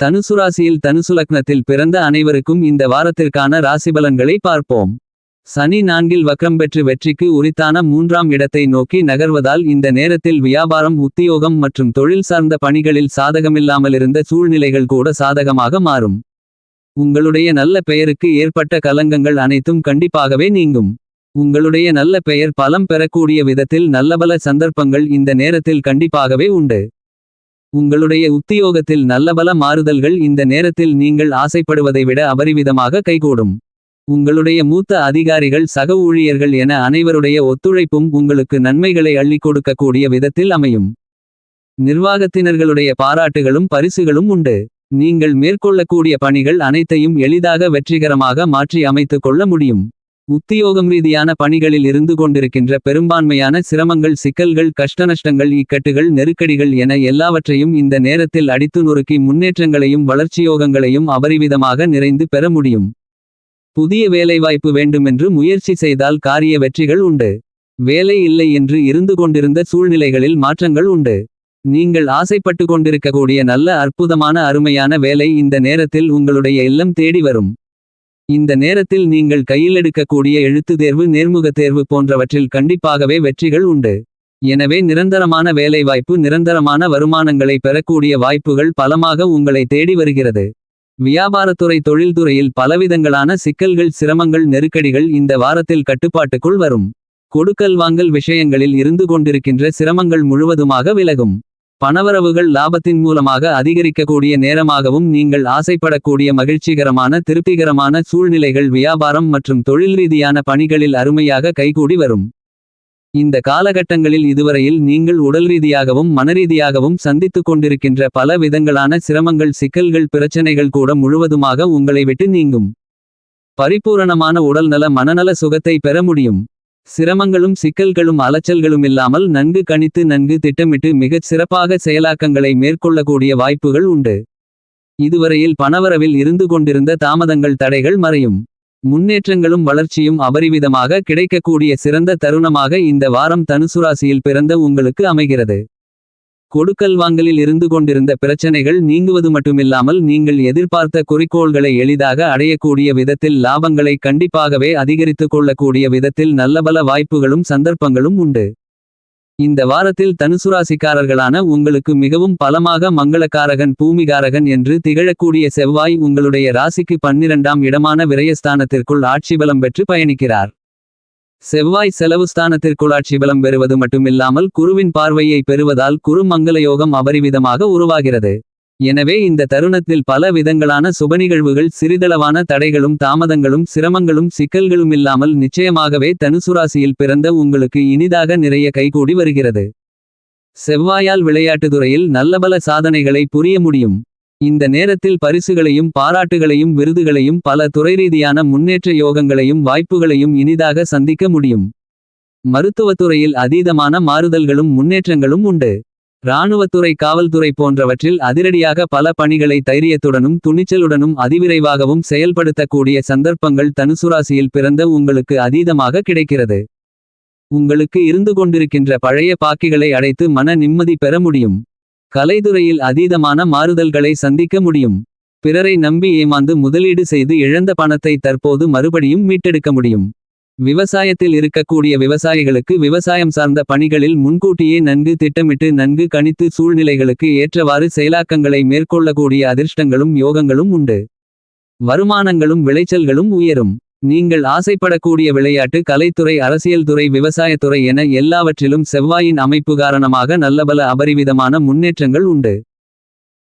தனுசு ராசியில் தனுசு லக்னத்தில் பிறந்த அனைவருக்கும் இந்த வாரத்திற்கான ராசிபலன்களை பார்ப்போம். சனி நான்கில் வக்ரம் பெற்று வெற்றிக்கு உரித்தான மூன்றாம் இடத்தை நோக்கி நகர்வதால் இந்த நேரத்தில் வியாபாரம் உத்தியோகம் மற்றும் தொழில் சார்ந்த பணிகளில் சாதகமில்லாமலிருந்த சூழ்நிலைகள் கூட சாதகமாக மாறும். உங்களுடைய நல்ல பெயருக்கு ஏற்பட்ட கலங்கங்கள் அனைத்தும் கண்டிப்பாகவே நீங்கும். உங்களுடைய நல்ல பெயர் பலம் பெறக்கூடிய விதத்தில் நல்லபல சந்தர்ப்பங்கள் இந்த நேரத்தில் கண்டிப்பாகவே உண்டு. உங்களுடைய உத்தியோகத்தில் நல்லபல மாறுதல்கள் இந்த நேரத்தில் நீங்கள் ஆசைப்படுவதை விட அபரிவிதமாக கைகூடும். உங்களுடைய மூத்த அதிகாரிகள் சக ஊழியர்கள் என அனைவருடைய ஒத்துழைப்பும் உங்களுக்கு நன்மைகளை அள்ளி கொடுக்கக்கூடிய விதத்தில் அமையும். நிர்வாகத்தினர்களுடைய பாராட்டுகளும் பரிசுகளும் உண்டு. நீங்கள் மேற்கொள்ளக்கூடிய பணிகள் அனைத்தையும் எளிதாக வெற்றிகரமாக மாற்றி அமைத்துக் கொள்ள முடியும். உத்தியோகம் ரீதியான பணிகளில் இருந்து கொண்டிருக்கின்ற பெரும்பான்மையான சிரமங்கள் சிக்கல்கள் கஷ்டநஷ்டங்கள் இக்கட்டுகள் நெருக்கடிகள் என எல்லாவற்றையும் இந்த நேரத்தில் அடித்து நொறுக்கி முன்னேற்றங்களையும் வளர்ச்சியோகங்களையும் அபரிவிதமாக நிறைந்து பெற முடியும். புதிய வேலைவாய்ப்பு வேண்டுமென்று முயற்சி செய்தால் காரிய வெற்றிகள் உண்டு. வேலை இல்லை என்று இருந்து கொண்டிருந்த சூழ்நிலைகளில் மாற்றங்கள் உண்டு. நீங்கள் ஆசைப்பட்டு கொண்டிருக்கக்கூடிய நல்ல அற்புதமான அருமையான வேலை இந்த நேரத்தில் உங்களுடைய இல்லம் தேடி வரும். இந்த நேரத்தில் நீங்கள் கையில் எடுக்கக்கூடிய எழுத்து தேர்வு நேர்முக தேர்வு போன்றவற்றில் கண்டிப்பாகவே வெற்றிகள் உண்டு. எனவே நிரந்தரமான வேலைவாய்ப்பு நிரந்தரமான வருமானங்களை பெறக்கூடிய வாய்ப்புகள் பலமாக உங்களை தேடி வருகிறது. வியாபாரத்துறை தொழில்துறையில் பலவிதங்களான சிக்கல்கள் சிரமங்கள் நெருக்கடிகள் இந்த வாரத்தில் கட்டுப்பாட்டுக்குள் வரும். கொடுக்கல் வாங்கல் விஷயங்களில் இருந்து கொண்டிருக்கின்ற சிரமங்கள் முழுவதுமாக விலகும். பணவரவுகள் லாபத்தின் மூலமாக அதிகரிக்கக்கூடிய நேரமாகவும் நீங்கள் ஆசைப்படக்கூடிய மகிழ்ச்சிகரமான திருப்திகரமான சூழ்நிலைகள் வியாபாரம் மற்றும் தொழில் ரீதியான பணிகளில் அருமையாக கைகூடி வரும். இந்த காலகட்டங்களில் இதுவரையில் நீங்கள் உடல் ரீதியாகவும் மனரீதியாகவும் சந்தித்துக் கொண்டிருக்கின்ற பல விதங்களான சிரமங்கள் சிக்கல்கள் பிரச்சனைகள் கூட முழுவதுமாக உங்களை விட்டு நீங்கும். பரிபூரணமான உடல்நல மனநல சுகத்தை பெற முடியும். சிரமங்களும் சிக்கல்களும் அலைச்சல்களும் இல்லாமல் நன்கு கணித்து நன்கு திட்டமிட்டு மிகச் சிறப்பாக செயலாக்கங்களை மேற்கொள்ளக்கூடிய வாய்ப்புகள் உண்டு. இதுவரையில் பணவரவில் இருந்து கொண்டிருந்த தாமதங்கள் தடைகள் மறையும். முன்னேற்றங்களும் வளர்ச்சியும் அபரிவிதமாக கிடைக்கக்கூடிய சிறந்த தருணமாக இந்த வாரம் தனுசுராசியில் பிறந்த உங்களுக்கு அமைகிறது. கொடுக்கல் வாங்கலில் இருந்து கொண்டிருந்த பிரச்சனைகள் நீங்குவது மட்டுமில்லாமல் நீங்கள் எதிர்பார்த்த குறிக்கோள்களை எளிதாக அடையக்கூடிய விதத்தில் லாபங்களை கண்டிப்பாகவே அதிகரித்துக் கொள்ளக்கூடிய விதத்தில் நல்லபல வாய்ப்புகளும் சந்தர்ப்பங்களும் உண்டு. இந்த வாரத்தில் தனுசுராசிக்காரர்களான உங்களுக்கு மிகவும் பலமாக மங்களக்காரகன் பூமிகாரகன் என்று திகழக்கூடிய செவ்வாய் உங்களுடைய ராசிக்கு பன்னிரண்டாம் இடமான விரயஸ்தானத்திற்குள் ஆட்சிபலம் பெற்று பயணிக்கிறார். செவ்வாய் செலவுஸ்தானத்திற்குளாட்சி பலம் பெறுவது மட்டுமில்லாமல் குருவின் பார்வையை பெறுவதால் குரு மங்களயோகம் அபரிவிதமாக உருவாகிறது. எனவே இந்த தருணத்தில் பல விதங்களான சுபநிகழ்வுகள் சிறிதளவான தடைகளும் தாமதங்களும் சிரமங்களும் சிக்கல்களும் இல்லாமல் நிச்சயமாகவே தனுசுராசியில் பிறந்த உங்களுக்கு இனிதாக நிறைய கைகூடி வருகிறது. செவ்வாயால் விளையாட்டுத்துறையில் நல்லபல சாதனைகளை புரிய முடியும். இந்த நேரத்தில் பரிசுகளையும் பாராட்டுகளையும் விருதுகளையும் பல துறைரீதியான முன்னேற்ற யோகங்களையும் வாய்ப்புகளையும் இனிதாக சந்திக்க முடியும். மருத்துவத்துறையில் அதீதமான மாறுதல்களும் முன்னேற்றங்களும் உண்டு. இராணுவத்துறை காவல்துறை போன்றவற்றில் அதிரடியாக பல பணிகளை தைரியத்துடனும் துணிச்சலுடனும் அதிவிரைவாகவும் செயல்படுத்தக்கூடிய சந்தர்ப்பங்கள் தனுசுராசியில் பிறந்த உங்களுக்கு அதீதமாக கிடைக்கிறது. உங்களுக்கு இருந்து கொண்டிருக்கின்ற பழைய பாக்கிகளை அடைத்து மன நிம்மதி பெற முடியும். கலைதுறையில் அதீதமான மாறுதல்களை சந்திக்க முடியும். பிறரை நம்பி ஏமாந்து முதலீடு செய்து இழந்த பணத்தை தற்போது மறுபடியும் மீட்டெடுக்க முடியும். விவசாயத்தில் இருக்கக்கூடிய விவசாயிகளுக்கு விவசாயம் சார்ந்த பணிகளில் முன்கூட்டியே நன்கு திட்டமிட்டு நன்கு கணித்து சூழ்நிலைகளுக்கு ஏற்றவாறு செயலாக்கங்களை மேற்கொள்ளக்கூடிய அதிர்ஷ்டங்களும் யோகங்களும் உண்டு. வருமானங்களும் விளைச்சல்களும் உயரும். நீங்கள் ஆசைப்படக்கூடிய விளையாட்டு கலைத்துறை அரசியல் துறை விவசாயத்துறை என எல்லாவற்றிலும் செவ்வாயின் அமைப்பு காரணமாக நல்லபல அபரிவிதமான முன்னேற்றங்கள் உண்டு.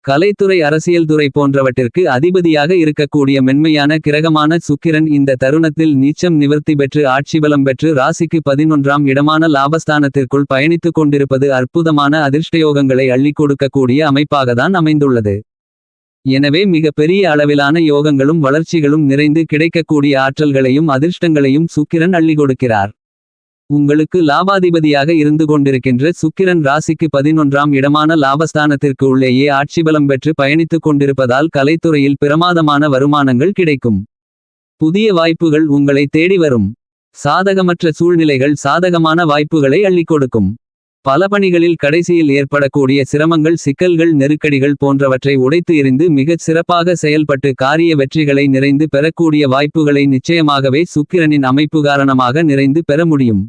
கலைத்துறை அரசியல் துறை போன்றவற்றிற்கு அதிபதியாக இருக்கக்கூடிய மென்மையான கிரகமான சுக்கிரன் இந்த தருணத்தில் நீச்சம் நிவர்த்தி பெற்று ஆட்சிபலம் பெற்று ராசிக்கு பதினொன்றாம் இடமான லாபஸ்தானத்திற்குள் பயணித்துக் கொண்டிருப்பது அற்புதமான அதிர்ஷ்டயோகங்களை அள்ளிக் கொடுக்கக்கூடிய அமைப்பாகத்தான் அமைந்துள்ளது. எனவே மிக பெரிய அளவிலான யோகங்களும் வளர்ச்சிகளும் நிறைந்து கிடைக்கக்கூடிய ஆற்றல்களையும் அதிர்ஷ்டங்களையும் சுக்கிரன் அள்ளி கொடுக்கிறார். உங்களுக்கு லாபாதிபதியாக இருந்து கொண்டிருக்கின்ற சுக்கிரன் ராசிக்கு பதினொன்றாம் இடமான லாபஸ்தானத்திற்கு உள்ளேயே ஆட்சிபலம் பெற்று பயணித்துக் கொண்டிருப்பதால் கலைத்துறையில் பிரமாதமான வருமானங்கள் கிடைக்கும். புதிய வாய்ப்புகள் உங்களை தேடி வரும். சாதகமற்ற சூழ்நிலைகள் சாதகமான வாய்ப்புகளை அள்ளிக் கொடுக்கும். பல பணிகளில் கடைசியில் ஏற்படக்கூடிய சிரமங்கள் சிக்கல்கள் நெருக்கடிகள் போன்றவற்றை உடைத்து எறிந்து மிகச் சிறப்பாக செயல்பட்டு காரிய வெற்றிகளை நிறைந்து பெறக்கூடிய வாய்ப்புகளை நிச்சயமாகவே சுக்கிரனின் அமைப்பு காரணமாக நிறைந்து பெற முடியும்.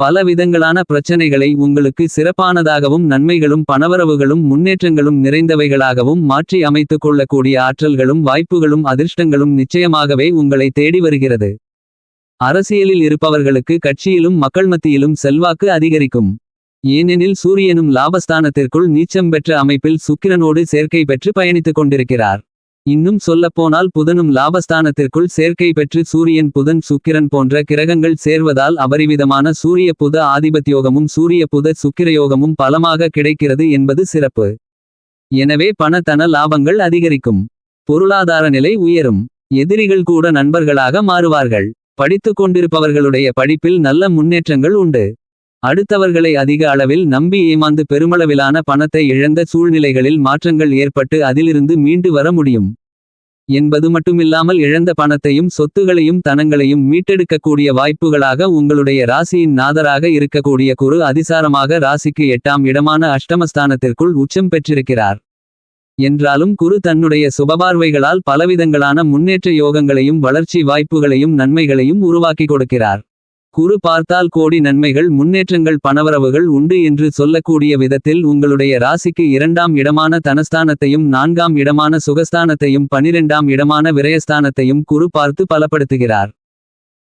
பல விதங்களான பிரச்சனைகளை உங்களுக்கு சிறப்பானதாகவும் நன்மைகளும் பணவரவுகளும் முன்னேற்றங்களும் நிறைந்தவைகளாகவும் மாற்றி அமைத்துக் கொள்ளக்கூடிய ஆற்றல்களும் வாய்ப்புகளும் அதிர்ஷ்டங்களும் நிச்சயமாகவே உங்களை தேடி வருகிறது. அரசியலில் இருப்பவர்களுக்கு கட்சியிலும் மக்கள் மத்தியிலும் செல்வாக்கு அதிகரிக்கும். ஏனெனில் சூரியனும் லாபஸ்தானத்திற்குள் நீச்சம் பெற்ற அமைப்பில் சுக்கிரனோடு சேர்க்கை பெற்று பயணித்துக் கொண்டிருக்கிறார். இன்னும் சொல்லப்போனால் புதனும் லாபஸ்தானத்திற்குள் சேர்க்கை பெற்று சூரியன் புதன் சுக்கிரன் போன்ற கிரகங்கள் சேர்வதால் அபரிவிதமான சூரிய புத ஆதிபத்தியோகமும் சூரிய புத சுக்கிரயோகமும் பலமாக கிடைக்கிறது என்பது சிறப்பு. எனவே பணத்தன லாபங்கள் அதிகரிக்கும். பொருளாதார நிலை உயரும். எதிரிகள் கூட நண்பர்களாக மாறுவார்கள். படித்துக் கொண்டிருப்பவர்களுடைய படிப்பில் நல்ல முன்னேற்றங்கள் உண்டு. அடுத்தவர்களை அதிக அளவில் நம்பி ஏமாந்து பெருமளவிலான பணத்தை இழந்த சூழ்நிலைகளில் மாற்றங்கள் ஏற்பட்டு அதிலிருந்து மீண்டு வர முடியும். என்பது மட்டுமில்லாமல் இழந்த பணத்தையும் சொத்துகளையும் தனங்களையும் மீட்டெடுக்கக்கூடிய வாய்ப்புகளாக உங்களுடைய ராசியின் நாதராக இருக்கக்கூடிய குரு அதிசாரமாக ராசிக்கு எட்டாம் இடமான அஷ்டமஸ்தானத்திற்குள் உச்சம் பெற்றிருக்கிறார். என்றாலும் குரு தன்னுடைய சுபபார்வைகளால் பலவிதங்களான முன்னேற்ற யோகங்களையும் வளர்ச்சி வாய்ப்புகளையும் நன்மைகளையும் உருவாக்கி கொடுக்கிறார். குரு பார்த்தால் கோடி நன்மைகள் முன்னேற்றங்கள் பணவரவுகள் உண்டு என்று சொல்லக்கூடிய விதத்தில் உங்களுடைய ராசிக்கு இரண்டாம் இடமான தனஸ்தானத்தையும் நான்காம் இடமான சுகஸ்தானத்தையும் பனிரெண்டாம் இடமான விரயஸ்தானத்தையும் குரு பார்த்து பலப்படுத்துகிறார்.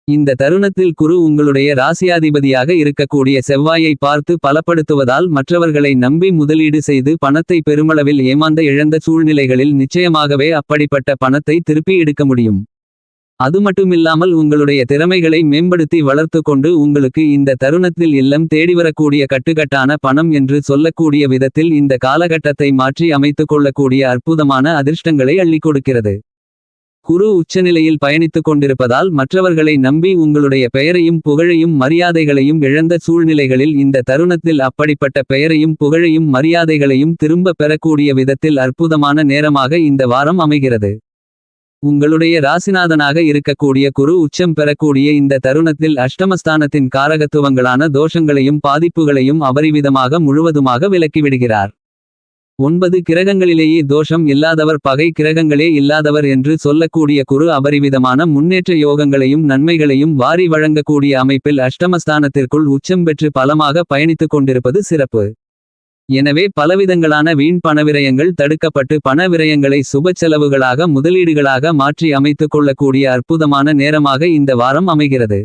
இந்த தருணத்தில் குரு உங்களுடைய ராசியாதிபதியாக இருக்கக்கூடிய செவ்வாயை பார்த்து பலப்படுத்துவதால் மற்றவர்களை நம்பி முதலீடு செய்து பணத்தை பெருமளவில் ஏமாந்த இழந்த சூழ்நிலைகளில் நிச்சயமாகவே அப்படிப்பட்ட பணத்தை திருப்பி எடுக்க முடியும். அது மட்டுமில்லாமல் உங்களுடைய திறமைகளை மேம்படுத்தி வளர்த்து கொண்டு உங்களுக்கு இந்த தருணத்தில் இல்லம் தேடிவரக்கூடிய கட்டுக்கட்டான பணம் என்று சொல்லக்கூடிய விதத்தில் இந்த காலகட்டத்தை மாற்றி அமைத்துக் கொள்ளக்கூடிய அற்புதமான அதிர்ஷ்டங்களை அள்ளிக் கொடுக்கிறது. குரு உச்சநிலையில் பயணித்துக் கொண்டிருப்பதால் மற்றவர்களை நம்பி உங்களுடைய பெயரையும் புகழையும் மரியாதைகளையும் இழந்த சூழ்நிலைகளில் இந்த தருணத்தில் அப்படிப்பட்ட பெயரையும் புகழையும் மரியாதைகளையும் திரும்ப பெறக்கூடிய விதத்தில் அற்புதமான நேரமாக இந்த வாரம் அமைகிறது. உங்களுடைய ராசிநாதனாக இருக்கக்கூடிய குரு உச்சம் பெறக்கூடிய இந்த தருணத்தில் அஷ்டமஸ்தானத்தின் காரகத்துவங்களான தோஷங்களையும் பாதிப்புகளையும் அபரிவிதமாக முழுவதுமாக விலக்கிவிடுகிறார். ஒன்பது கிரகங்களிலேயே தோஷம் இல்லாதவர் பகை கிரகங்களே இல்லாதவர் என்று சொல்லக்கூடிய குரு அபரிவிதமான முன்னேற்ற யோகங்களையும் நன்மைகளையும் வாரி வழங்கக்கூடிய அமைப்பில் அஷ்டமஸ்தானத்திற்குள் உச்சம் பெற்று பலமாக பயணித்துக் கொண்டிருப்பது சிறப்பு. எனவே பலவிதங்களான வீண் பணவிரயங்கள் தடுக்கப்பட்டு பண விரயங்களை சுப செலவுகளாக முதலீடுகளாக மாற்றி அமைத்துக் கொள்ளக்கூடிய அற்புதமான நேரமாக இந்த வாரம் அமைகிறது.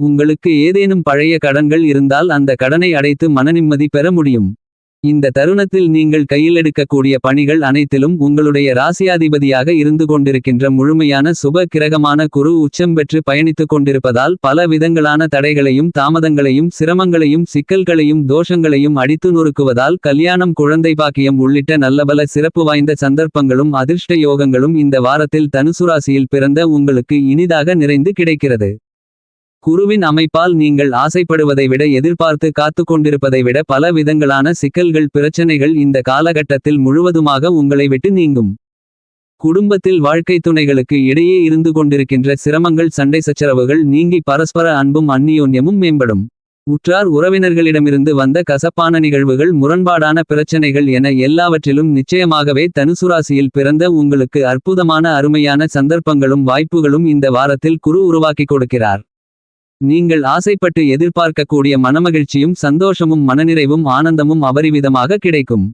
உங்களுக்கு ஏதேனும் பழைய கடன்கள் இருந்தால் அந்த கடனை அடைத்து மனநிம்மதி பெற முடியும். இந்த தருணத்தில் நீங்கள் கையில் எடுக்கக்கூடிய பணிகள் அனைத்திலும் உங்களுடைய ராசியாதிபதியாக இருந்து கொண்டிருக்கின்ற முழுமையான சுப கிரகமான குரு உச்சம் பெற்று பயணித்துக் கொண்டிருப்பதால் பல விதங்களான தடைகளையும் தாமதங்களையும் சிரமங்களையும் சிக்கல்களையும் தோஷங்களையும் அடித்து நொறுக்குவதால் கல்யாணம் குழந்தை பாக்கியம் உள்ளிட்ட நல்லபல சிறப்பு வாய்ந்த சந்தர்ப்பங்களும் அதிர்ஷ்ட யோகங்களும் இந்த வாரத்தில் தனுசு ராசியில் பிறந்த உங்களுக்கு இனிதாக நிறைந்து கிடைக்கிறது. குருவின் அமைப்பால் நீங்கள் ஆசைப்படுவதை விட எதிர்பார்த்து காத்து கொண்டிருப்பதை விட பல விதங்களான சிக்கல்கள் பிரச்சனைகள் இந்த காலகட்டத்தில் முழுவதுமாக உங்களை விட்டு நீங்கும். குடும்பத்தில் வாழ்க்கை துணைகளுக்கு இடையே இருந்து கொண்டிருக்கின்ற சிரமங்கள் சண்டை சச்சரவுகள் நீங்கி பரஸ்பர அன்பும் அந்நியோன்யமும் மேம்படும். உற்றார் உறவினர்களிடமிருந்து வந்த கசப்பான நிகழ்வுகள் முரண்பாடான பிரச்சனைகள் என எல்லாவற்றிலும் நிச்சயமாகவே தனுசுராசியில் பிறந்த உங்களுக்கு அற்புதமான அருமையான சந்தர்ப்பங்களும் வாய்ப்புகளும் இந்த வாரத்தில் குரு உருவாக்கிக் கொடுக்கிறார். நீங்கள் ஆசைப்பட்டு எதிர்பார்க்கக்கூடிய மனமகிழ்ச்சியும் சந்தோஷமும் மனநிறைவும் ஆனந்தமும் அபரிவிதமாக கிடைக்கும்.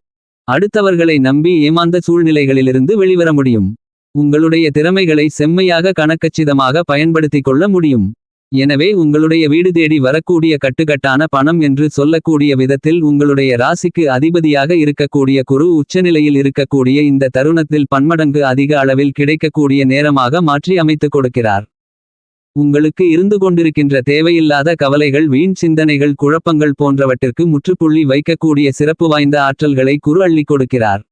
அடுத்தவர்களை நம்பி ஏமாந்த சூழ்நிலைகளிலிருந்து வெளிவர முடியும். உங்களுடைய திறமைகளை செம்மையாக கணக்கச்சிதமாக பயன்படுத்திக் கொள்ள முடியும். எனவே உங்களுடைய வீடு தேடி வரக்கூடிய கட்டுக்கட்டான பணம் என்று சொல்லக்கூடிய விதத்தில் உங்களுடைய ராசிக்கு அதிபதியாக இருக்கக்கூடிய குரு உச்சநிலையில் இருக்கக்கூடிய இந்த தருணத்தில் பன்மடங்கு அதிக அளவில் கிடைக்கக்கூடிய நேரமாக மாற்றி அமைத்துக் கொடுக்கிறார். உங்களுக்கு இருந்து கொண்டிருக்கின்ற தேவையில்லாத கவலைகள் வீண் சிந்தனைகள் குழப்பங்கள் போன்றவற்றிற்கு முற்றுப்புள்ளி வைக்கக்கூடிய சிறப்பு வாய்ந்த ஆற்றல்களை குரு அள்ளி கொடுக்கிறார்.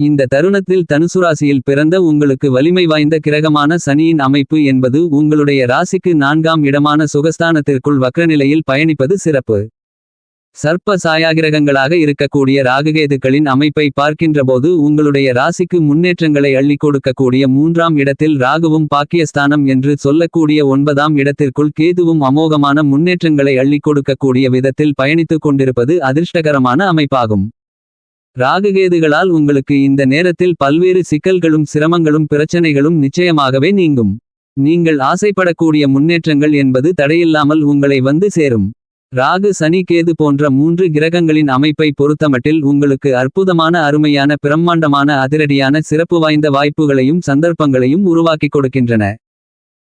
இந்த தருணத்தில் தனுசுராசியில் பிறந்த உங்களுக்கு வலிமை வாய்ந்த கிரகமான சனியின் அமைப்பு என்பது உங்களுடைய ராசிக்கு நான்காம் இடமான சுகஸ்தானத்திற்குள் வக்ரநிலையில் பயணிப்பது சிறப்பு. சர்ப்ப சாயாகிரகங்களாக இருக்கக்கூடிய ராகுகேதுக்களின் அமைப்பை பார்க்கின்றபோது உங்களுடைய ராசிக்கு முன்னேற்றங்களை அள்ளிக் கொடுக்கக்கூடிய மூன்றாம் இடத்தில் ராகுவும் பாக்கியஸ்தானம் என்று சொல்லக்கூடிய ஒன்பதாம் இடத்திற்குள் கேதுவும் அமோகமான முன்னேற்றங்களை அள்ளிக் கொடுக்கக்கூடிய விதத்தில் பயணித்துக் கொண்டிருப்பது அதிர்ஷ்டகரமான அமைப்பாகும். ராகுகேதுகளால் உங்களுக்கு இந்த நேரத்தில் பல்வேறு சிக்கல்களும் சிரமங்களும் பிரச்சனைகளும் நிச்சயமாகவே நீங்கும். நீங்கள் ஆசைப்படக்கூடிய முன்னேற்றங்கள் என்பது தடையில்லாமல் உங்களை வந்து சேரும். ராகு சனி கேது போன்ற மூன்று கிரகங்களின் அமைப்பை பொறுத்தமட்டில் உங்களுக்கு அற்புதமான அருமையான பிரம்மாண்டமான அதிரடியான சிறப்பு வாய்ந்த வாய்ப்புகளையும் சந்தர்ப்பங்களையும் உருவாக்கிக் கொடுக்கின்றன.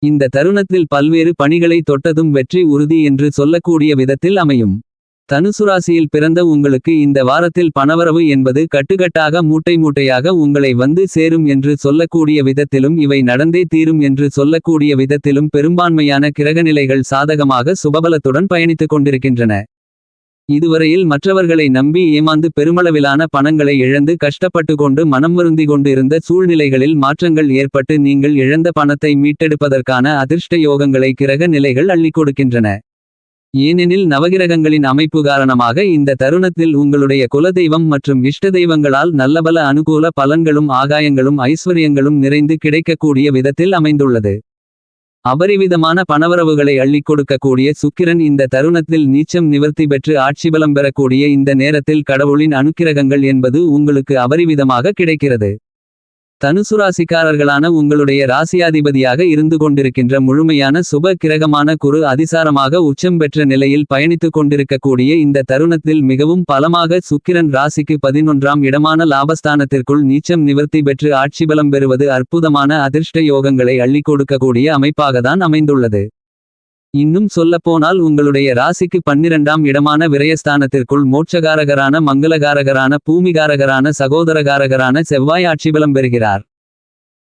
இந்த தருணத்தில் பல்வேறு பணிகளை தொட்டதும் வெற்றி உறுதி என்று சொல்லக்கூடிய விதத்தில் அமையும். தனுசுராசியில் பிறந்த உங்களுக்கு இந்த வாரத்தில் பணவரவு என்பது கட்டுக்கட்டாக மூட்டை மூட்டையாக உங்களை வந்து சேரும் என்று சொல்லக்கூடிய விதத்திலும் இவை நடந்தே தீரும் என்று சொல்லக்கூடிய விதத்திலும் பெரும்பான்மையான கிரகநிலைகள் சாதகமாக சுபபலத்துடன் பயணித்துக் கொண்டிருக்கின்றன. இதுவரையில் மற்றவர்களை நம்பி ஏமாந்து பெருமளவிலான பணங்களை இழந்து கஷ்டப்பட்டு கொண்டு மனம் வருந்தி கொண்டு இருந்த சூழ்நிலைகளில் மாற்றங்கள் ஏற்பட்டு நீங்கள் இழந்த பணத்தை மீட்டெடுப்பதற்கான அதிர்ஷ்ட யோகங்களை கிரக நிலைகள் அள்ளிக் கொடுக்கின்றன. ஏனெனில் நவகிரகங்களின் அமைப்பு காரணமாக இந்த தருணத்தில் உங்களுடைய குலதெய்வம் மற்றும் இஷ்ட தெய்வங்களால் நல்லபல அனுகூல பலன்களும் ஆகாயங்களும் ஐஸ்வர்யங்களும் நிறைந்து கிடைக்கக்கூடிய விதத்தில் அமைந்துள்ளது. அபரிவிதமான பணவரவுகளை அள்ளிக் கொடுக்கக்கூடிய சுக்கிரன் இந்த தருணத்தில் நீச்சம் நிவர்த்தி பெற்று ஆட்சிபலம் பெறக்கூடிய இந்த நேரத்தில் கடவுளின் அனுக்கிரகங்கள் என்பது உங்களுக்கு அபரிவிதமாக கிடைக்கிறது. தனுசு ராசிக்காரர்களான உங்களுடைய ராசியாதிபதியாக இருந்து கொண்டிருக்கின்ற முழுமையான சுப கிரகமான குரு அதிசாரமாக உச்சம் பெற்ற நிலையில் பயணித்துக் கொண்டிருக்கக்கூடிய இந்த தருணத்தில் மிகவும் பலமாக சுக்கிரன் ராசிக்கு பதினொன்றாம் இடமான லாபஸ்தானத்திற்குள் நீச்சம் நிவர்த்தி பெற்று ஆட்சிபலம் பெறுவது அற்புதமான அதிர்ஷ்ட யோகங்களை அள்ளிக் கொடுக்கக்கூடிய அமைப்பாகத்தான் அமைந்துள்ளது. இன்னும் சொல்லப்போனால் உங்களுடைய ராசிக்கு பன்னிரண்டாம் இடமான விரயஸ்தானத்திற்குள் மோட்சகாரகரான மங்களகாரகரான பூமிகாரகரான சகோதரகாரகரான செவ்வாய் ஆட்சிபலம் பெறுகிறார்.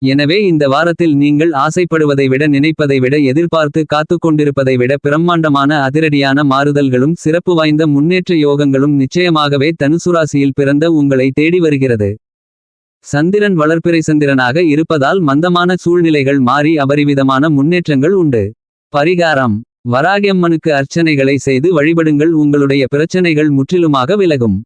எனவே இந்த வாரத்தில் நீங்கள் ஆசைப்படுவதை விட நினைப்பதை விட எதிர்பார்த்து காத்து கொண்டிருப்பதை விட பிரம்மாண்டமான அதிரடியான மாறுதல்களும் சிறப்பு வாய்ந்த முன்னேற்ற யோகங்களும் நிச்சயமாகவே தனுசுராசியில் பிறந்த உங்களை தேடி வருகிறது. சந்திரன் வளர்ப்பிறை சந்திரனாக இருப்பதால் மந்தமான சூழ்நிலைகள் மாறி அபரிவிதமான முன்னேற்றங்கள் உண்டு. பரிகாரம். வராகியம்மனுக்கு அர்ச்சனைகளை செய்து வழிபடுங்கள். உங்களுடைய பிரச்சனைகள் முற்றிலுமாக விலகும்.